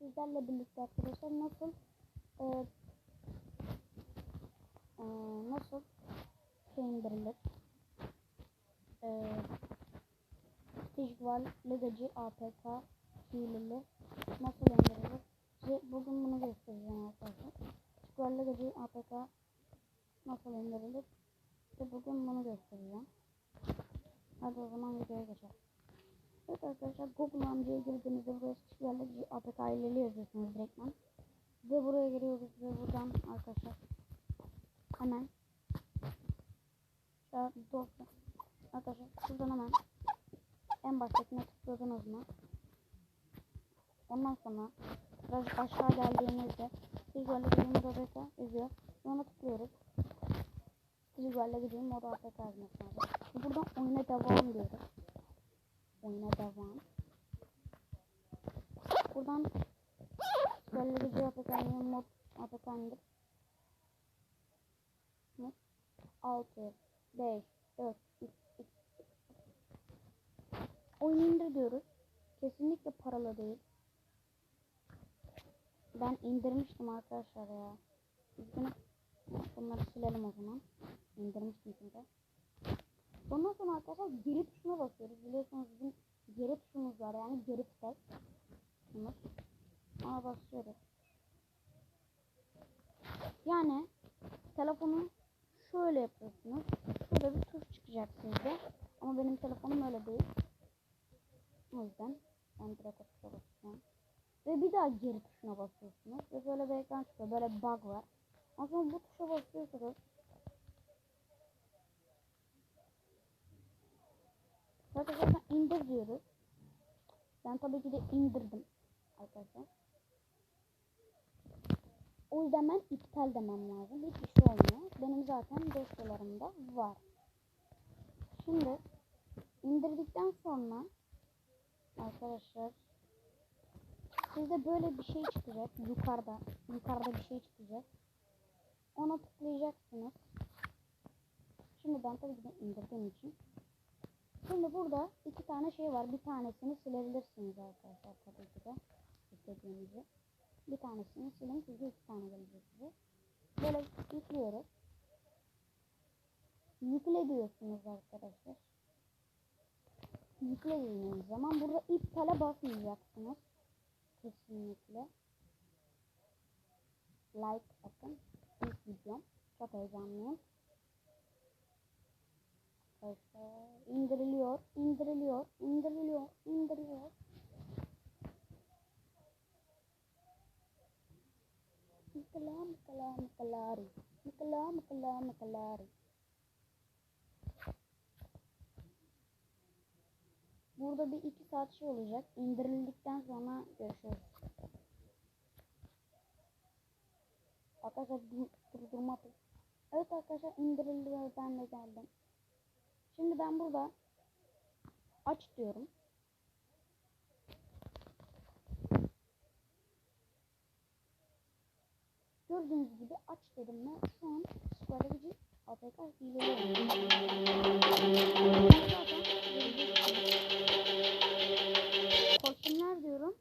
sizlerle birlikte arkadaşlar nasıl e, e, nasıl şey indirilir e, Tijval Legacı APK hileli nasıl indirilir Size bugün bunu göstereceğim arkadaşlar. Tijval Legacı APK nasıl indirilir Size bugün bunu göstereceğim. Hadi o zaman videoya geçelim arkadaşlar. Google amcaya girdiğinizde buraya Tijval APK hileli yazıyorsunuz direktmen ve buraya giriyoruz ve buradan arkadaşlar hemen şu dosya arkadaşlar şuradan hemen en baştakine tıkladınız mı? Ondan sonra biraz aşağı geldiğinizde gireyim moda APK yazıyor. Ona tıklıyoruz. Visual'le gireyim moda APK yazması lazım Ve buradan oyuna devam diyoruz oyuna devam buradan gireyim APK'yı mod APK indir 6 5 4 3 2 Oyun indir. Kesinlikle paralı değil. Ben indirmiştim arkadaşlar ya. Üzgünüm. Bunları silelim o zaman. İndirmiştim çünkü. Ondan sonra arkadaşlar geri tuşuna basıyoruz. Biliyorsunuz bizim geri tuşumuz var yani geri. Tuşumuz. Ona basıyoruz. Yani telefonu şöyle yapıyorsunuz. Şurada bir tuş çıkacak sizde. Ama benim telefonum öyle değil. O yüzden ben direkt tuşa basacağım. Ve bir daha geri tuşuna basıyorsunuz. Ve böyle bir ekran çıkıyor. Böyle bir bug var. Ondan sonra bu tuşa basıyorsunuz. Arkadaşlar indir diyoruz. Ben tabii ki de indirdim arkadaşlar. O yüzden ben iptal demem lazım. Hiçbir şey olmuyor. Benim zaten dosyalarımda var. Şimdi indirdikten sonra arkadaşlar sizde böyle bir şey çıkacak. Yukarıda. Yukarıda bir şey çıkacak. Ona tıklayacaksınız. Şimdi ben tabii ki de indirdiğim için. Şimdi burada iki tane şey var. Bir tanesini silebilirsiniz arkadaşlar tabii ki de. istediğinizi. Bir tanesini silin çünkü iki tane gelecek size. Böyle yüklüyoruz. Yükle diyorsunuz arkadaşlar. Yükle dediğiniz zaman burada iptale basmayacaksınız. Kesinlikle. Like atın. İlk videom. Çok heyecanlıyım. Arkadaşlar indiriliyor, indiriliyor, indiriliyor, indiriliyor. Mikala mikala mikalari. Mikala mikala mikalari. Burada bir iki saat şey olacak. İndirildikten sonra görüşürüz. Arkadaşlar durdurma. Evet arkadaşlar indirildi ben de geldim. Şimdi ben burada aç diyorum. Gördüğünüz gibi aç dedim ben. Şu an psikoloji APK hileleri. Kostümler diyorum.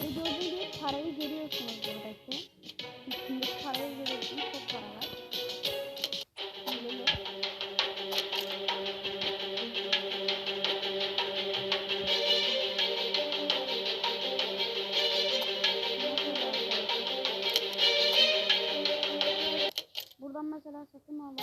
Ve gördüğünüz gibi parayı görüyorsunuz buradaki. 就这么玩